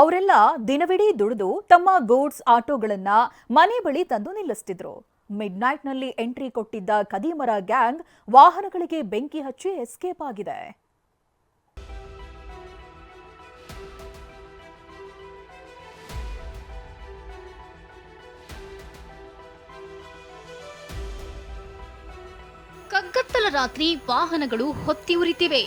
ಅವರೆಲ್ಲ ದಿನವಿಡೀ ದುಡಿದು ತಮ್ಮ ಗೂಡ್ಸ್, ಆಟೋಗಳನ್ನ ಮನೆ ಬಳಿ ತಂದು ನಿಲ್ಲಿಸ್ತಿದ್ರು. ಮಿಡ್ನಲ್ಲಿ ಎಂಟ್ರಿ ಕೊಟ್ಟಿದ್ದ ಕದೀಮರ ಗ್ಯಾಂಗ್ ವಾಹನಗಳಿಗೆ ಬೆಂಕಿ ಹಚ್ಚಿ ಎಸ್ಕೇಪ್ ಆಗಿದೆ. ಕಗ್ಗತ್ತಲ ರಾತ್ರಿ ವಾಹನಗಳು ಹೊತ್ತಿ ಉರಿತಿವೆ.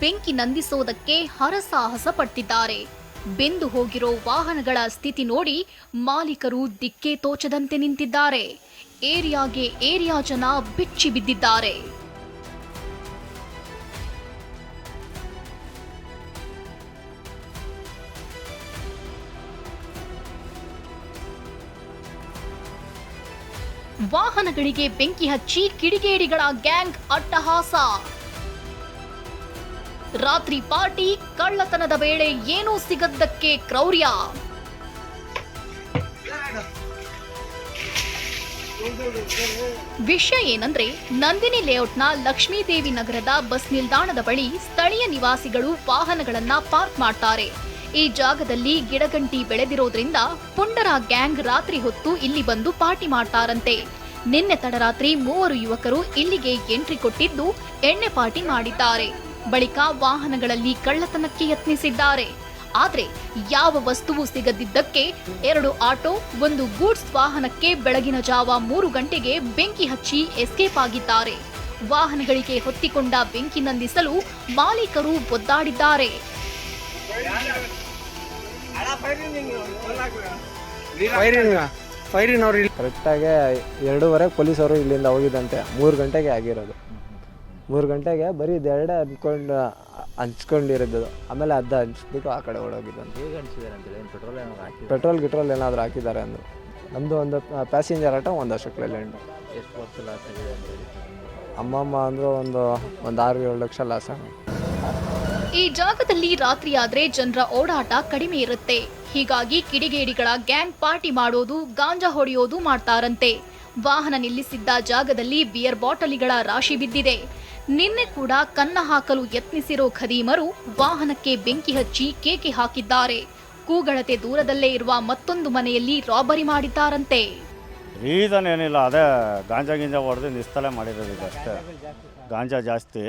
ಬೆಂಕಿ ನಂದಿಸೋದಕ್ಕೆ ಹರಸಾಹಸ ಪಟ್ಟಿದ್ದಾರೆ ಬೆಂದು ಹೋಗಿರೋ ವಾಹನಗಳ ಸ್ಥಿತಿ ನೋಡಿ ಮಾಲೀಕರು ದಿಕ್ಕೇ ತೋಚದಂತೆ ನಿಂತಿದ್ದಾರೆ. ಏರಿಯಾಗೆ ಏರಿಯಾ ಜನ ಬಿಚ್ಚಿ ಬಿದ್ದಿದ್ದಾರೆ. ವಾಹನಗಳಿಗೆ ಬೆಂಕಿ ಹಚ್ಚಿ ಕಿಡಿಗೇಡಿಗಳ ಗ್ಯಾಂಗ್ ಅಟ್ಟಹಾಸ. ರಾತ್ರಿ ಪಾರ್ಟಿ ಕಳ್ಳತನದ ವೇಳೆ ಏನೂ ಸಿಗದ್ದಕ್ಕೆ ಕ್ರೌರ್ಯ. ವಿಷಯ ಏನಂದ್ರೆ, ನಂದಿನಿ ಲೇಔಟ್ನ ಲಕ್ಷ್ಮೀದೇವಿ ನಗರದ ಬಸ್ ನಿಲ್ದಾಣದ ಬಳಿ ಸ್ಥಳೀಯ ನಿವಾಸಿಗಳು ವಾಹನಗಳನ್ನ ಪಾರ್ಕ್ ಮಾಡ್ತಾರೆ. ಈ ಜಾಗದಲ್ಲಿ ಗಿಡಗಂಟಿ ಬೆಳೆದಿರೋದ್ರಿಂದ ಪುಂಡರ ಗ್ಯಾಂಗ್ ರಾತ್ರಿ ಹೊತ್ತು ಇಲ್ಲಿ ಬಂದು ಪಾರ್ಟಿ ಮಾಡ್ತಾರಂತೆ. ನಿನ್ನೆ ತಡರಾತ್ರಿ ಮೂವರು ಯುವಕರು ಇಲ್ಲಿಗೆ ಎಂಟ್ರಿ ಕೊಟ್ಟಿದ್ದು ಎಣ್ಣೆ ಪಾರ್ಟಿ ಮಾಡಿದ್ದಾರೆ. ಬಳಿಕ ವಾಹನಗಳಲ್ಲಿ ಕಳ್ಳತನಕ್ಕೆ ಯತ್ನಿಸಿದ್ದಾರೆ. ಆದರೆ ಯಾವ ವಸ್ತುವು ಸಿಗದಿದ್ದಕ್ಕೆ ಎರಡು ಆಟೋ ಒಂದು ಗೂಡ್ಸ್ ವಾಹನಕ್ಕೆ ಬೆಳಗಿನ ಜಾವ ಮೂರು ಗಂಟೆಗೆ ಬೆಂಕಿ ಹಚ್ಚಿ ಎಸ್ಕೇಪ್ ಆಗಿದ್ದಾರೆ. ವಾಹನಗಳಿಗೆ ಹೊತ್ತಿಕೊಂಡ ಬೆಂಕಿ ನಂದಿಸಲು ಮಾಲೀಕರು ಒದ್ದಾಡಿದ್ದಾರೆ. ಫೈರಿಂಗ್ ಫೈರಿಂಗ್ ಅವ್ರು ಇಲ್ಲಿ ಕರೆಕ್ಟಾಗಿ ಎರಡೂವರೆ ಪೊಲೀಸರು ಇಲ್ಲಿಂದ ಹೋಗಿದ್ದಂತೆ ಮೂರು ಗಂಟೆಗೆ ಆಗಿರೋದು. ಮೂರು ಗಂಟೆಗೆ ಬರೀ ಇದೆರಡೇ ಅಂದ್ಕೊಂಡು ಹಂಚ್ಕೊಂಡಿರೋದು. ಆಮೇಲೆ ಅರ್ಧ ಹಂಚ್ಬಿಟ್ಟು ಆ ಕಡೆ ಓಡೋಗಿದ್ದಂತೆ ಹೇಗೆ ಅನಿಸಿದ್ದಾರೆ ಅಂತೇಳಿ ಏನು ಪೆಟ್ರೋಲ್ ಏನೋ ಹಾಕಿ ಪೆಟ್ರೋಲ್ ಗಿಟ್ರೋಲ್ ಏನಾದರೂ ಹಾಕಿದ್ದಾರೆ ಅಂದರು. ನಮ್ಮದು ಒಂದು ಪ್ಯಾಸೆಂಜರ್ ಆಟೋ ಒಂದು ಅಷ್ಟಕ್ಕೆ ಲೇಲ್ಯಾಂಡ್ ಎಷ್ಟು ವರ್ಷ ಲಾಸ್ ಆಗಿದೆ ಅಂತೇಳಿ ಅಮ್ಮಮ್ಮ ಅಂದರು ಒಂದು ಒಂದು ಆರು ಏಳು ಲಕ್ಷ ಲಾಸ ಆಗಿದೆ. ಈ ಜಾಗದಲ್ಲಿ ರಾತ್ರಿಯಾದ್ರೆ ಜನರ ಓಡಾಟ ಕಡಿಮೆ ಇರುತ್ತೆ. ಹೀಗಾಗಿ ಕಿಡಿಗೇಡಿಗಳ ಗ್ಯಾಂಗ್ ಪಾರ್ಟಿ ಮಾಡೋದು ಗಾಂಜಾ ಹೊಡೆಯೋದು ಮಾಡ್ತಾರಂತೆ. ವಾಹನ ನಿಲ್ಲಿಸಿದ್ದ ಜಾಗದಲ್ಲಿ ಬಿಯರ್ ಬಾಟಲಿಗಳ ರಾಶಿ ಬಿದ್ದಿದೆ. ನಿನ್ನೆ ಕೂಡ ಕನ್ನ ಹಾಕಲು ಯತ್ನಿಸಿರೋ ಖದೀಮರು ವಾಹನಕ್ಕೆ ಬೆಂಕಿ ಹಚ್ಚಿ ಕೇಕೆ ಹಾಕಿದ್ದಾರೆ. ಕೂಗಳತೆ ದೂರದಲ್ಲೇ ಇರುವ ಮತ್ತೊಂದು ಮನೆಯಲ್ಲಿ ರಾಬರಿ ಮಾಡಿದ್ದಾರಂತೆ. ರೀಸನ್ ಏನಿಲ್ಲ, ಅದೇ ಗಾಂಜಾ ಗಿಂಜಾ ಹೊಡೆದು ನಿಸ್ತಲೆ ಮಾಡಿರೋದು ಅಷ್ಟೇ. ಗಾಂಜಾ ಜಾಸ್ತಿ,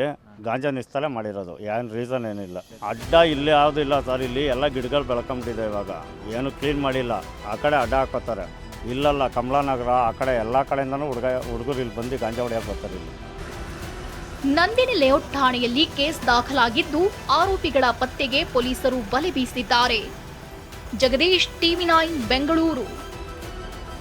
ಗಾಂಜಾ ನಿಸ್ತಲೆ ಮಾಡಿರೋದು. ಏನು ರೀಸನ್ ಏನಿಲ್ಲ. ಅಡ್ಡ ಇಲ್ಲಿ ಯಾವುದು ಇಲ್ಲ ಸರ್, ಇಲ್ಲಿ ಎಲ್ಲ ಗಿಡಗಳು ಬೆಳ್ಕೊಂಬಿಟ್ಟಿದೆ ಇವಾಗ. ಏನು ಕ್ಲೀನ್ ಮಾಡಿಲ್ಲ. ಆ ಕಡೆ ಅಡ್ಡ ಹಾಕೋತಾರೆ. ಇಲ್ಲಲ್ಲ, ಕಮಲಾನಗರ ಆ ಕಡೆ ಎಲ್ಲ ಕಡೆಯಿಂದನೂ ಹುಡುಗ, ಹುಡುಗರು ಇಲ್ಲಿ ಬಂದು ಗಾಂಜಾ ಹೊಡೆಯಕ್ಕೆ ಬರ್ತಾರೆ ಇಲ್ಲಿ. ನಂದಿನಿ ಲೇಔಟ್ ಠಾಣೆಯಲ್ಲಿ ಕೇಸ್ ದಾಖಲಾಗಿದ್ದು ಆರೋಪಿಗಳ ಪತ್ತೆಗೆ ಪೊಲೀಸರು ಬಲೆ ಬೀಸಿದ್ದಾರೆ. Jagadish TV nine Bengaluru.